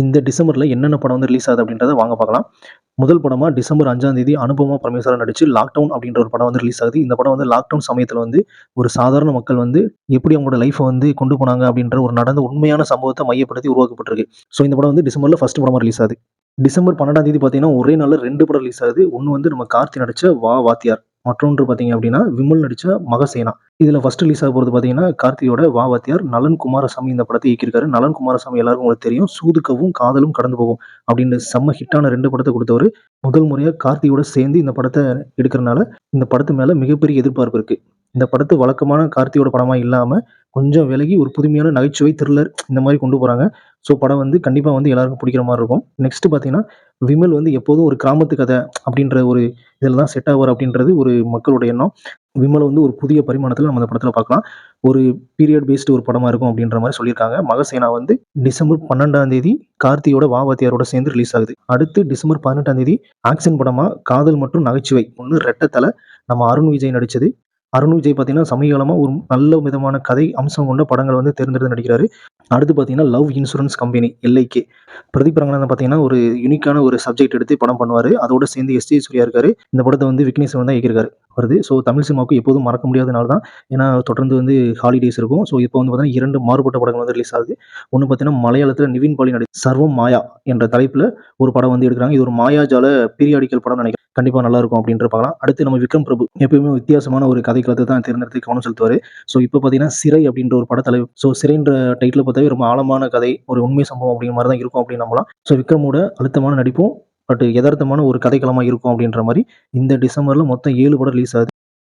இந்த டிசம்பரில் என்னென்ன படம் வந்து ரிலீஸ் ஆகுது அப்படின்றத வாங்க பார்க்கலாம். முதல் படமாக டிசம்பர் அஞ்சாம் தேதி அனுபமா பரமேஸ்வரன் நடிச்சு லாக்டவுன் அப்படின்ற ஒரு படம் வந்து ரிலீஸ் ஆகுது. இந்த படம் வந்து லாக்டவுன் சமயத்தில் வந்து ஒரு சாதாரண மக்கள் வந்து எப்படி அவங்களோட லைஃப்பை வந்து கொண்டு போனாங்க அப்படின்ற ஒரு நடந்த உண்மையான சம்பவத்தை மையப்படுத்தி உருவாக்கப்பட்டிருக்கு. ஸோ இந்த படம் வந்து டிசம்பரில் ஃபர்ஸ்ட் படமாக ரிலீஸ் ஆகுது. டிசம்பர் பன்னெண்டாம் தேதி பார்த்தீங்கன்னா ஒரே நாளில் ரெண்டு படம் ரிலீஸ் ஆகுது. ஒன்று வந்து நம்ம கார்த்தி நடித்த வா வாத்தியார். மற்றொன்று பார்த்தீங்க அப்படின்னா விமல் நடித்த மகசேனா. இதில் ஃபஸ்ட் ரிலீஸ் ஆக போகிறது பார்த்தீங்கன்னா கார்த்தியோட வா வாத்தியார் நலன் குமாரசாமி இந்த படத்தை இயக்கியிருக்காரு. நலன் குமாரசாமி எல்லாருக்கும் உங்களுக்கு தெரியும். சூதுக்கவும் காதலும் கடந்து போகும் அப்படின்னு செம்ம ஹிட்டான ரெண்டு படத்தை கொடுத்தவர். முதல் முறையாக கார்த்தியோட சேர்ந்து இந்த படத்தை எடுக்கிறனால இந்த படத்து மேலே மிகப்பெரிய எதிர்பார்ப்பு இருக்குது இந்த படத்து வழக்கமான கார்த்தியோட படமாக இல்லாமல் கொஞ்சம் விலகி ஒரு புதுமையான நகைச்சுவை த்ரில்லர் இந்த மாதிரி கொண்டு போகிறாங்க ஸோ படம் வந்து கண்டிப்பாக வந்து எல்லாருக்கும் பிடிக்கிற மாதிரி இருக்கும். நெக்ஸ்ட் பார்த்தீங்கன்னா விமல் வந்து எப்போதும் ஒரு கிராமத்து கதை அப்படின்ற ஒரு இதில் தான் செட் ஆவார் அப்படின்றது ஒரு மக்களோட எண்ணம். விமலை வந்து ஒரு புதிய பரிமாணத்தில் நம்ம அந்த படத்தில் பார்க்கலாம். ஒரு பீரியட் பேஸ்டு ஒரு படமாக இருக்கும் அப்படின்ற மாதிரி சொல்லியிருக்காங்க. மகசேனா வந்து டிசம்பர் பன்னெண்டாம் தேதி கார்த்தியோட வாவாத்தியாரோட சேர்ந்து ரிலீஸ் ஆகுது. அடுத்து டிசம்பர் பதினெட்டாம் தேதி ஆக்ஷன் படமாக காதல் மற்றும் நகைச்சுவை ஒன்று ரெட்டத்தலை நம்ம அருண் விஜய் நடித்தது அருண் விஜய் பார்த்தீங்கன்னா சமீபகாலமாக ஒரு நல்ல விதமான கதை அம்சம் கொண்ட படங்களை வந்து தேர்ந்தெடுத்து நடிக்கிறாரு. அடுத்து பார்த்தீங்கன்னா love insurance company LIK. Pradeep Ranganathan பார்த்தீங்கன்னா ஒரு யூனிக்கான ஒரு சப்ஜெக்ட் எடுத்து படம் பண்ணுவார். அதோட சேர்ந்து எஸ் ஜே சூர்யா இருக்காரு. இந்த படத்தை வந்து விக்னேஸ்வரன் தான் இயக்கியிருக்காரு. வருது. ஸோ தமிழ் சினிமாவுக்கு எப்போதும் மறக்க முடியாதனால தான். ஏன்னா தொடர்ந்து வந்து ஹாலிடேஸ் இருக்கும். ஸோ இப்போ வந்து பார்த்தீங்கன்னா இரண்டு மாறுபட்ட படங்கள் வந்து ரிலீஸ் ஆகுது. ஒன்று பார்த்தீங்கன்னா மலையாளத்தில் நிவின் பாலி நடி சர்வம் மாயா என்ற தலைப்பில் ஒரு படம் வந்து எடுக்கிறாங்க. இது ஒரு மாயாஜால பீரியாடிக்கல் படம் நினைக்கிறேன். கண்டிப்பாக நல்லா இருக்கும் அப்படின்ற பார்க்கலாம். அடுத்து நம்ம விக்ரம் பிரபு. எப்பயுமே வித்தியாசமான ஒரு கதைக்களத்தை தான் தேர்ந்தெடுத்து கவனம் செலுத்துவார். ஸோ இப்போ பார்த்தீங்கன்னா சிறை அப்படின்ற ஒரு படத்தலை ஸோ சிறைன்ற டைட்டில் பார்த்தாவே ரொம்ப ஆழமான கதை ஒரு உண்மை சம்பவம் அப்படிங்கிற மாதிரி தான் இருக்கும் அப்படின்னு நம்பலாம். ஸோ விக்ரமோட அழுத்தமான நடிப்பும் பட் எதார்த்தமான ஒரு கதைக்களமாக இருக்கும் அப்படின்ற மாதிரி இந்த டிசம்பரில் மொத்தம் ஏழு படம் ரிலீஸ் ஆகுது.